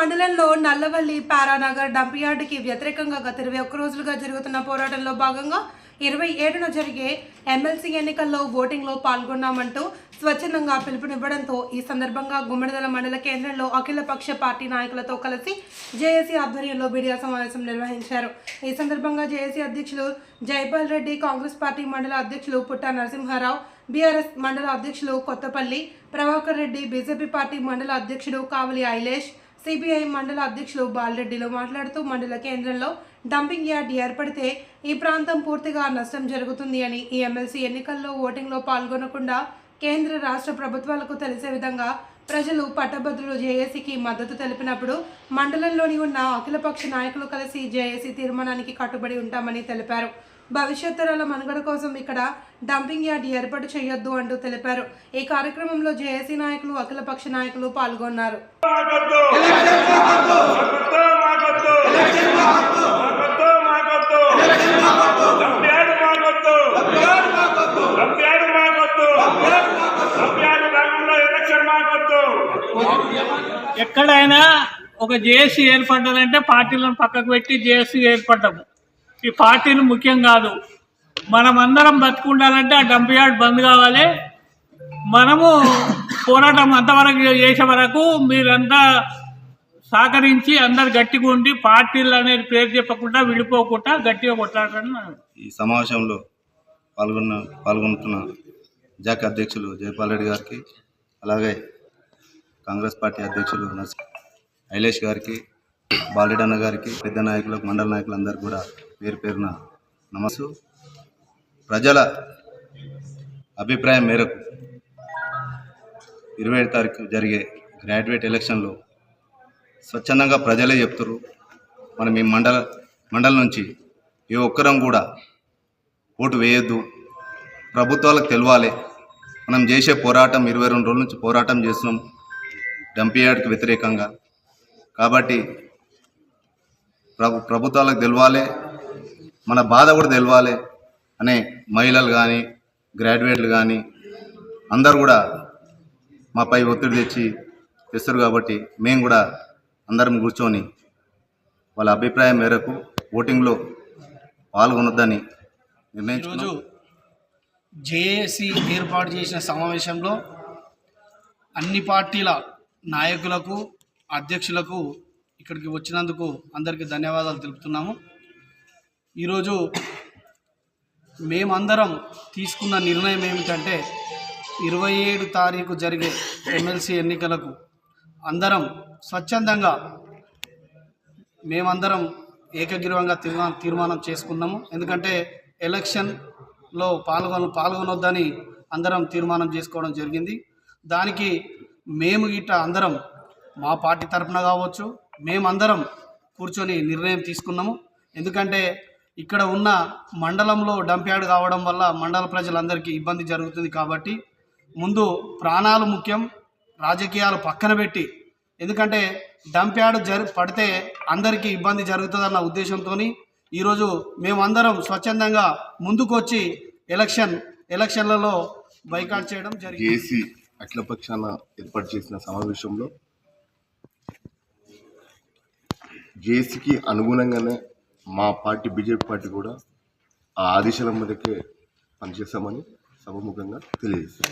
మండలంలో నల్లవల్లి పారానగర్ డంపియార్డుకి వ్యతిరేకంగా గత ఇరవై ఒక్క రోజులుగా జరుగుతున్న పోరాటంలో భాగంగా ఇరవై ఏడున జరిగే ఎమ్మెల్సీ ఎన్నికల్లో ఓటింగ్లో పాల్గొన్నామంటూ స్వచ్ఛందంగా పిలుపునివ్వడంతో ఈ సందర్భంగా గుమ్మడిదల మండల కేంద్రంలో అఖిలపక్ష పార్టీ నాయకులతో కలిసి జేఏసీ ఆధ్వర్యంలో మీడియా సమావేశం నిర్వహించారు. ఈ సందర్భంగా జేఏసీ అధ్యక్షులు జైపాల్ రెడ్డి కాంగ్రెస్ పార్టీ మండల అధ్యక్షులు పుట్ట నరసింహారావు బీఆర్ఎస్ మండల అధ్యక్షులు కొత్తపల్లి ప్రభాకర్ రెడ్డి బీజేపీ పార్టీ మండల అధ్యక్షుడు కావలి ఐలేష్ సిపిఐ మండల అధ్యక్షులు బాలరెడ్డిలో మాట్లాడుతూ మండల కేంద్రంలో డంపింగ్ యార్డ్ ఏర్పడితే ఈ ప్రాంతం పూర్తిగా నష్టం జరుగుతుంది అని ఈ ఎమ్మెల్సీ ఎన్నికల్లో ఓటింగ్లో పాల్గొనకుండా కేంద్ర రాష్ట్ర ప్రభుత్వాలకు తెలిసే విధంగా ప్రజలు పట్టభద్రులు జేఏసీకి మద్దతు తెలిపినప్పుడు మండలంలోని ఉన్న అఖిలపక్ష నాయకులు కలిసి జేఏసీ తీర్మానానికి కట్టుబడి ఉంటామని తెలిపారు. భవిష్యత్ తరాల మనుగడ కోసం ఇక్కడ డంపింగ్ యార్డ్ ఏర్పాటు చేయొద్దు అంటూ తెలిపారు. ఈ కార్యక్రమంలో జేఏసీ నాయకులు అఖిలపక్ష నాయకులు పాల్గొన్నారు. ఎక్కడైనా ఒక జేఏసీ ఏర్పడ్డదంటే పార్టీలను పక్కకు పెట్టి జేఏసీ ఏర్పడ్డాము. ఈ పార్టీలు ముఖ్యం కాదు. మనం అందరం బతుకుండాలంటే ఆ డంప్ యార్డ్ బంద్ కావాలి. మనము పోరాటం అంతవరకు చేసే వరకు మీరంతా సహకరించి అందరు గట్టిగా ఉండి పార్టీలు అనేది పేరు చెప్పకుండా విడిపోకుండా గట్టిగా కొట్లాడటం ఈ సమావేశంలో పాల్గొన్న పాల్గొంటున్న జాక్ అధ్యక్షులు జయపాల్ రెడ్డి గారికి అలాగే కాంగ్రెస్ పార్టీ అధ్యక్షులు ఐలేష్ గారికి బాలెడన్న గారికి పెద్ద నాయకులకు మండల నాయకులందరికీ కూడా పేరు పేరున నమస్సు. ప్రజల అభిప్రాయం మేరకు ఇరవై ఏడు తారీఖు జరిగే గ్రాడ్యుయేట్ ఎలక్షన్లో స్వచ్ఛందంగా ప్రజలే చెప్తారు మనం ఈ మండల మండలం నుంచి ఏ ఒక్కరం కూడా ఓటు వేయొద్దు. ప్రభుత్వాలకు తెలవాలి. మనం చేసే పోరాటం ఇరవై రెండు రోజుల నుంచి పోరాటం చేస్తున్నాం. డంపియార్డ్కి వ్యతిరేకంగా. కాబట్టి ప్రభు ప్రభుత్వాలకు తెలవాలి మన బాధ కూడా తెలవాలి అనే మహిళలు కానీ గ్రాడ్యుయేట్లు కానీ అందరు కూడా మాపై ఒత్తిడి తెచ్చి తెస్తారు కాబట్టి మేము కూడా అందరం కూర్చొని వాళ్ళ అభిప్రాయం మేరకు ఓటింగ్లో పాల్గొనొద్దని నిర్ణయించు జేఏసీ ఏర్పాటు చేసిన సమావేశంలో అన్ని పార్టీల నాయకులకు అధ్యక్షులకు ఇక్కడికి వచ్చినందుకు అందరికీ ధన్యవాదాలు తెలుపుతున్నాము. ఈరోజు మేమందరం తీసుకున్న నిర్ణయం ఏమిటంటే ఇరవై ఏడు తారీఖు జరిగే ఎమ్మెల్సీ ఎన్నికలకు అందరం స్వచ్ఛందంగా మేమందరం ఏకగ్రీవంగా తీర్మానం తీర్మానం చేసుకున్నాము. ఎందుకంటే ఎలక్షన్లో పాల్గొన పాల్గొనొద్దని అందరం తీర్మానం చేసుకోవడం జరిగింది. దానికి మేము గిట్ట అందరం మా పార్టీ తరఫున కావచ్చు మేమందరం కూర్చొని నిర్ణయం తీసుకున్నాము. ఎందుకంటే ఇక్కడ ఉన్న మండలంలో డంప్యార్డ్ కావడం వల్ల మండల ప్రజలందరికీ ఇబ్బంది జరుగుతుంది కాబట్టి ముందు ప్రాణాలు ముఖ్యం రాజకీయాలు పక్కన పెట్టి. ఎందుకంటే డంప్యార్డ్ జరి పడితే అందరికీ ఇబ్బంది జరుగుతుందన్న ఉద్దేశంతో ఈరోజు మేమందరం స్వచ్ఛందంగా ముందుకు వచ్చి ఎలక్షన్ ఎలక్షన్లలో బైకాట్ చేయడం జరిగింది. అఖిల పక్షాన ఏర్పాటు చేసిన సమావేశంలో జేసీకి అనుగుణంగానే మా పార్టీ బీజేపీ పార్టీ కూడా ఆ ఆదేశాల మేరకే పనిచేస్తామని సభముఖంగా తెలియజేస్తాం